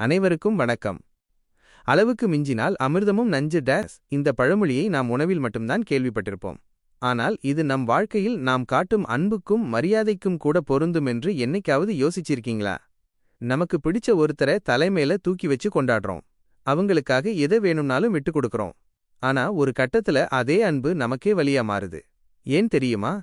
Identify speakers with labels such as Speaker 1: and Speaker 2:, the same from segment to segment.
Speaker 1: அனைவருக்கும் வணக்கம். அளவுக்கு மிஞ்சினால் அமிர்தமும் நஞ்சு டேஸ். இந்த பழமொழியை நாம் உணவில் மட்டும்தான் கேள்விப்பட்டிருப்போம். ஆனால் இது நம் வாழ்க்கையில் நாம் காட்டும் அன்புக்கும் மரியாதைக்கும் கூட பொருந்தும் என்று என்னைக்காவது யோசிச்சிருக்கீங்களா? நமக்கு பிடிச்ச ஒருத்தரை தலைமையில தூக்கி வச்சு கொண்டாடுறோம். அவங்களுக்காக எதை வேணும்னாலும் விட்டு கொடுக்கறோம். ஆனா ஒரு கட்டத்துல அதே அன்பு நமக்கே வழியா மாறுது. ஏன் தெரியுமா?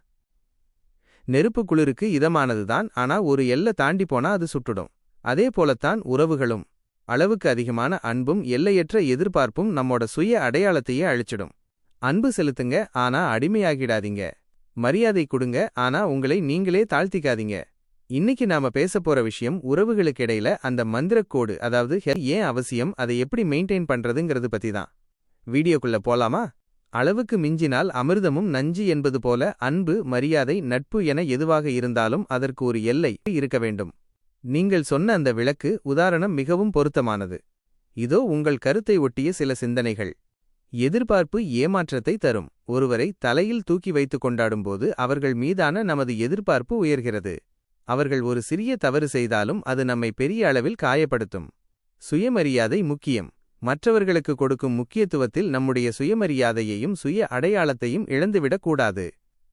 Speaker 1: நெருப்பு குளிருக்கு இதமானதுதான். ஆனா ஒரு எல்லை தாண்டி போனா அது சுட்டுடும். அதே போலத்தான் உறவுகளும். அளவுக்கு அதிகமான அன்பும் எல்லையற்ற எதிர்பார்ப்பும் நம்மோட சுய அடையாளத்தையே அழிச்சிடும். அன்பு செலுத்துங்க ஆனா அடிமையாகிடாதீங்க. மரியாதை கொடுங்க ஆனா உங்களை நீங்களே தாழ்த்திக்காதீங்க. இன்னைக்கு நாம பேச போற விஷயம் உறவுகளுக்கு இடையில அந்த மந்திரக்கோடு அதாவது ஹெ- ஏன் அவசியம் அதை எப்படி மெயின்டைன் பண்றதுங்கிறது பத்தி தான். வீடியோக்குள்ள போலாமா? அளவுக்கு மிஞ்சினால் அமிர்தமும் நஞ்சு என்பது போல அன்பு மரியாதை நட்பு என எதுவாக இருந்தாலும் அதற்கு ஒரு எல்லை இருக்க வேண்டும். நீங்கள் சொன்ன அந்த விளக்கு உதாரணம் மிகவும் பொருத்தமானது. இதோ உங்கள் கருத்தை ஒட்டிய சில சிந்தனைகள். எதிர்பார்ப்பு ஏமாற்றத்தை தரும். ஒருவரை தலையில் தூக்கி வைத்து கொண்டாடும்போது அவர்கள் மீதான நமது எதிர்பார்ப்பு உயர்கிறது. அவர்கள் ஒரு சிறிய தவறு செய்தாலும் அது நம்மை பெரிய அளவில் காயப்படுத்தும். சுயமரியாதை முக்கியம். மற்றவர்களுக்கு கொடுக்கும் முக்கியத்துவத்தில் நம்முடைய சுயமரியாதையையும் சுய அடையாளத்தையும் இழந்துவிடக் கூடாது.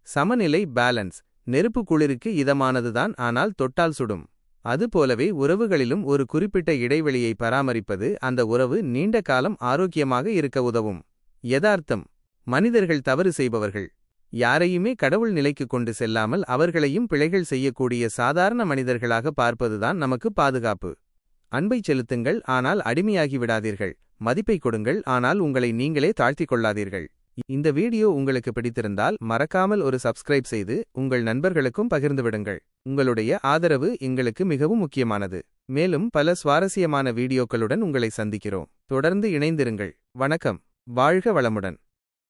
Speaker 1: சமநிலை பேலன்ஸ். நெருப்பு குளிருக்கு இதமானதுதான் ஆனால் தொட்டால் சுடும். அதுபோலவே உறவுகளிலும் ஒரு குறிப்பிட்ட இடைவெளியை பராமரிப்பது அந்த உறவு நீண்ட காலம் ஆரோக்கியமாக இருக்க உதவும். யதார்த்தம். மனிதர்கள் தவறு செய்பவர்கள். யாரையுமே கடவுள் நிலைக்கு கொண்டு செல்லாமல் அவர்களையும் பிழைகள் செய்யக்கூடிய சாதாரண மனிதர்களாக பார்ப்பதுதான் நமக்கு பாதுகாப்பு. அன்பை செலுத்துங்கள் ஆனால் அடிமையாகி விடாதீர்கள். மதிப்பை கொடுங்கள் ஆனால் உங்களை நீங்களே தாழ்த்திக் கொள்ளாதீர்கள். இந்த வீடியோ உங்களுக்கு பிடித்திருந்தால் மறக்காமல் ஒரு சப்ஸ்கிரைப் செய்து உங்கள் நண்பர்களுக்கும் பகிர்ந்து விடுங்கள் உங்களுடைய ஆதரவு எங்களுக்கு மிகவும் முக்கியமானது. மேலும் பல சுவாரஸ்யமான வீடியோக்களுடன் உங்களை சந்திக்கிறோம். தொடர்ந்து இணைந்திருங்கள். வணக்கம். வாழ்க வளமுடன்.